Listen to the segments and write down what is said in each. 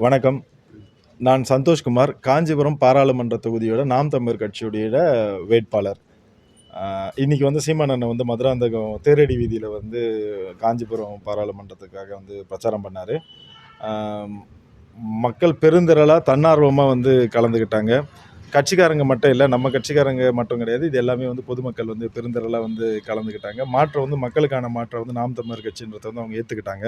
வணக்கம். நான் சந்தோஷ்குமார் காஞ்சிபுரம் பாராளுமன்ற தொகுதியோட நாம் தமிழர் கட்சியுடைய வேட்பாளர். இன்றைக்கி இன்னைக்கு வந்து சீமானண்ணன் வந்து மதுராந்தகம் தேரடி வீதியில் வந்து காஞ்சிபுரம் பாராளுமன்றத்துக்காக வந்து பிரச்சாரம் பண்ணார். மக்கள் பெருந்திரளாக தன்னார்வமாக வந்து கலந்துக்கிட்டாங்க கட்சிக்காரங்க மட்டும் இல்லை நம்ம கட்சிக்காரங்க மட்டும் கிடையாது. இது எல்லாமே வந்து பொதுமக்கள் வந்து பெருந்தரலாக வந்து கலந்துக்கிட்டாங்க மாற்றம் வந்து மக்களுக்கான மாற்றம் வந்து நாம் தமிழர் கட்சின்றத வந்து அவங்க ஏற்றுக்கிட்டாங்க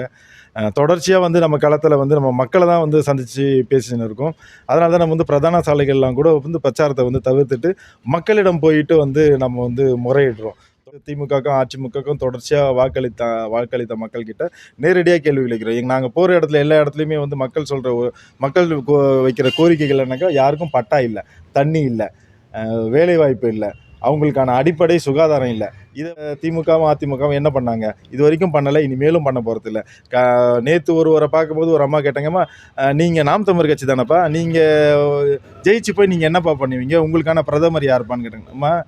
தொடர்ச்சியாக வந்து நம்ம களத்தில் வந்து நம்ம மக்களை தான் வந்து சந்தித்து பேசின்னு இருக்கோம். அதனால தான் நம்ம வந்து பிரதான சாலைகள்லாம் கூட வந்து பிரச்சாரத்தை வந்து தவிர்த்துட்டு மக்களிடம் போயிட்டு வந்து நம்ம வந்து முறையிடுறோம். திமுகக்கும் அதிமுகக்கும் தொடர்ச்சியாக வாக்களித்த வாக்களித்த மக்கள்கிட்ட நேரடியாக கேள்வி கேட்குறோம். எங்க நாங்கள் போகிற இடத்துல எல்லா இடத்துலையுமே வந்து மக்கள் சொல்கிற மக்கள் கோ- வைக்கிற கோரிக்கைகள் என்னக்கா யாருக்கும் பட்டா இல்லை தண்ணி இல்லை வேலைவாய்ப்பு இல்லை அவங்களுக்கான அடிப்படை சுகாதாரம் இல்லை. இதை திமுகவும் அதிமுகவும் என்ன பண்ணாங்க? இது வரைக்கும் பண்ணலை இனிமேலும் பண்ண போகிறது இல்லை. க நேற்று ஒருவரை பார்க்கும்போது ஒரு அம்மா கேட்டாங்கம்மா நீங்கள் நாம் தமிழ் கட்சி தானேப்பா? நீங்கள் ஜெயிச்சு போய் நீங்கள் என்னப்பா பண்ணுவீங்க? உங்களுக்கான பிரதமர் யாருப்பான்னு கேட்டங்கம்மா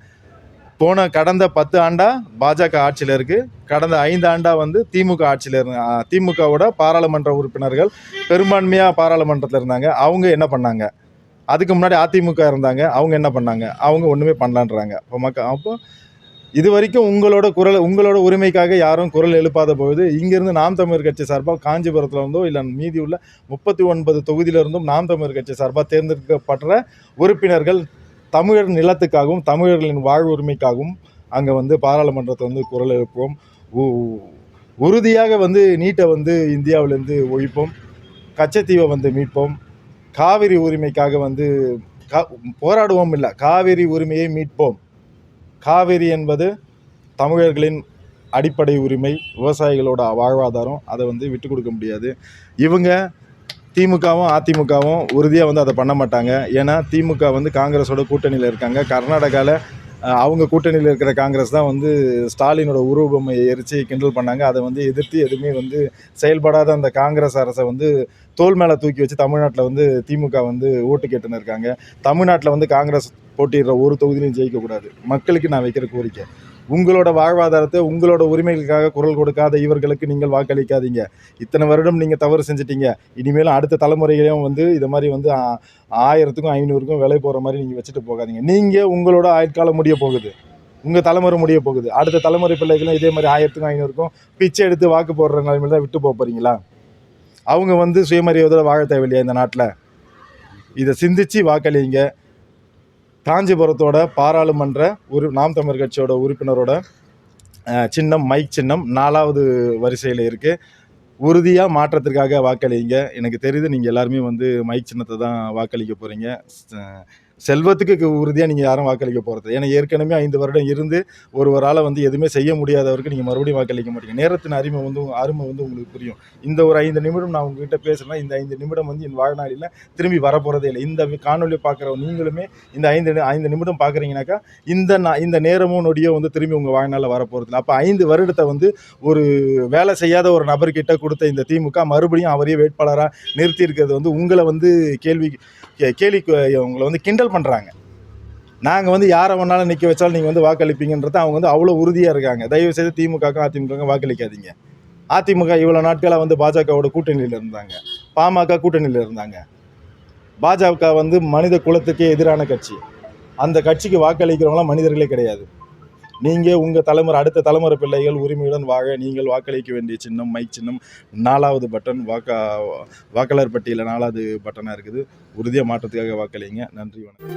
போன கடந்த பத்து ஆண்டா பாஜக ஆட்சியில் இருக்குது கடந்த ஐந்து ஆண்டா வந்து திமுக ஆட்சியில் இருந்த திமுகவோட பாராளுமன்ற உறுப்பினர்கள் பெரும்பான்மையாக பாராளுமன்றத்தில் இருந்தாங்க. அவங்க என்ன பண்ணாங்க? அதுக்கு முன்னாடி அதிமுக இருந்தாங்க. அவங்க என்ன பண்ணாங்க? அவங்க ஒன்றுமே பண்ணலான்றாங்க. இப்போ மக்கள் அப்போ இது வரைக்கும் உங்களோட குரல் உங்களோட உரிமைக்காக யாரும் குரல் எழுப்பாத போது இங்கேருந்து நாம் தமிழர் கட்சி சார்பாக காஞ்சிபுரத்தில் இருந்தோ இல்லை மீதி உள்ள முப்பத்தி ஒன்பது தொகுதியிலிருந்தும் நாம் தமிழர் கட்சி சார்பாக தேர்ந்தெடுக்கப்படுற உறுப்பினர்கள் தமிழர் நிலத்துக்காகவும் தமிழர்களின் வாழ்வு உரிமைக்காகவும் அங்கே வந்து பாராளுமன்றத்தை வந்து குரல் எழுப்புவோம். உ- உறுதியாக வந்து நீட்டை வந்து இந்தியாவிலேருந்து ஒழிப்போம். கச்சத்தீவை வந்து மீட்போம். காவிரி உரிமைக்காக வந்து கா போராடுவோம் இல்லை காவிரி உரிமையை மீட்போம். காவிரி என்பது தமிழர்களின் அடிப்படை உரிமை விவசாயிகளோட வாழ்வாதாரம் அதை வந்து விட்டு கொடுக்க முடியாது. இவங்க திமுகவும் அதிமுகவும் உறுதியாக வந்து அதை பண்ண மாட்டாங்க. ஏன்னா திமுக வந்து காங்கிரஸோட கூட்டணியில் இருக்காங்க. கர்நாடகாவில் அவங்க கூட்டணியில் இருக்கிற காங்கிரஸ் தான் வந்து ஸ்டாலினோட உருவபொம்மையை எரித்து கிண்டல் பண்ணாங்க. அதை வந்து எதிர்த்து எதுவுமே வந்து செயல்படாத அந்த காங்கிரஸ் அரசை வந்து தோல் மேலே தூக்கி வச்சு தமிழ்நாட்டில் வந்து திமுக வந்து ஓட்டு கேட்டுன்னு இருக்காங்க. தமிழ்நாட்டில் வந்து காங்கிரஸ் போட்டிடுற ஒரு தொகுதியிலையும் ஜெயிக்கக்கூடாது. மக்களுக்கு நான் வைக்கிற கோரிக்கை. உங்களோட வாழ்வாதாரத்தை உங்களோட உரிமைகளுக்காக குரல் கொடுக்காத இவர்களுக்கு நீங்கள் வாக்களிக்காதீங்க. இத்தனை வருடம் நீங்கள் தவறு செஞ்சிட்டீங்க. இனிமேலும் அடுத்த தலைமுறைகளையும் வந்து இதை மாதிரி வந்து ஆயிரத்துக்கும் ஐநூறுக்கும் விலை போகிற மாதிரி நீங்கள் வச்சுட்டு போகாதீங்க. நீங்கள் உங்களோட ஆயுட்காலம் முடிய போகுது. உங்கள் தலைமுறை முடிய போகுது. அடுத்த தலைமுறை பிள்ளைகளும் இதே மாதிரி ஆயிரத்துக்கும் ஐநூறுக்கும் பிச்சை எடுத்து வாக்கு போடுற நிலைமையில தான் விட்டு போக போகிறீங்களா அவங்க வந்து சுயமரியாதையோட வாழ தேவையில்லையா இந்த நாட்டில்? இதை சிந்திச்சு வாக்களிங்க. காஞ்சிபுரத்தோட பாராளுமன்ற உரு நாம் தமிழர் கட்சியோட உறுப்பினரோட சின்னம் மைக் சின்னம் நாலாவது வரிசையில் இருக்குது உறுதியாக மாற்றத்திற்காக வாக்களிங்க. எனக்கு தெரியுது நீங்கள் எல்லாருமே வந்து மைக் சின்னத்தை தான் வாக்களிக்க போகிறீங்க செல்வத்துக்கு உறுதியாக நீங்கள் யாரும் வாக்களிக்க போகிறது ஏன்னா ஏற்கனவே ஐந்து வருடம் இருந்து ஒருவரால் வந்து எதுவுமே செய்ய முடியாதவருக்கு நீங்கள் மறுபடியும் வாக்களிக்க மாட்டீங்க. நேரத்தின் அருமை வந்து அருமை வந்து உங்களுக்கு புரியும். இந்த ஒரு ஐந்து நிமிடம் நான் உங்ககிட்ட பேசுகிறேன்னா இந்த ஐந்து நிமிடம் வந்து என் வாழ்நாளில் திரும்பி வரப்போகிறதே இல்லை. இந்த காணொலி பார்க்குற நீங்களுமே இந்த ஐந்து ஐந்து நிமிடம் பார்க்குறீங்கனாக்கா இந்த நான் இந்த நேரமும் நொடியோ வந்து திரும்பி உங்கள் வாழ்நாளில் வரப்போகிறது இல்லை அப்போ ஐந்து வருடத்தை வந்து ஒரு வேலை செய்யாத ஒரு நபர்கிட்ட கொடுத்த இந்த திமுக மறுபடியும் அவரையே வேட்பாளராக நிறுத்தி இருக்கிறது வந்து உங்களை வந்து கேள்வி கே- கேலி உங்களை வந்து கிண்டல் பண்ணுறாங்க நாங்கள் வந்து யாரை வேணாலும் நிற்க வச்சாலும் நீங்கள் வந்து வாக்களிப்பீங்கன்றது அவங்க வந்து அவ்வளோ உறுதியாக இருக்காங்க. தயவு செய்து திமுகக்கும் அதிமுகக்கும் வாக்களிக்காதீங்க. அதிமுக இவ்வளோ நாட்களாக வந்து பாஜகவோட கூட்டணியில் இருந்தாங்க. பாமக கூட்டணியில் இருந்தாங்க. பாஜக வந்து மனித குலத்துக்கே எதிரான கட்சி. அந்த கட்சிக்கு வாக்களிக்கிறவங்களாம் மனிதர்களே கிடையாது. நீங்கள் உங்கள் தலைமுறை அடுத்த தலைமுறை பிள்ளைகள் உரிமையுடன் வாழ நீங்கள் வாக்களிக்க வேண்டிய சின்னம் மைக் சின்னம் நாலாவது பட்டன் வாக்கா வாக்காளர் பட்டியலில் நாலாவது பட்டனாக இருக்குது. உறுதியாக மாற்றத்துக்காக வாக்களிங்க. நன்றி வணக்கம்.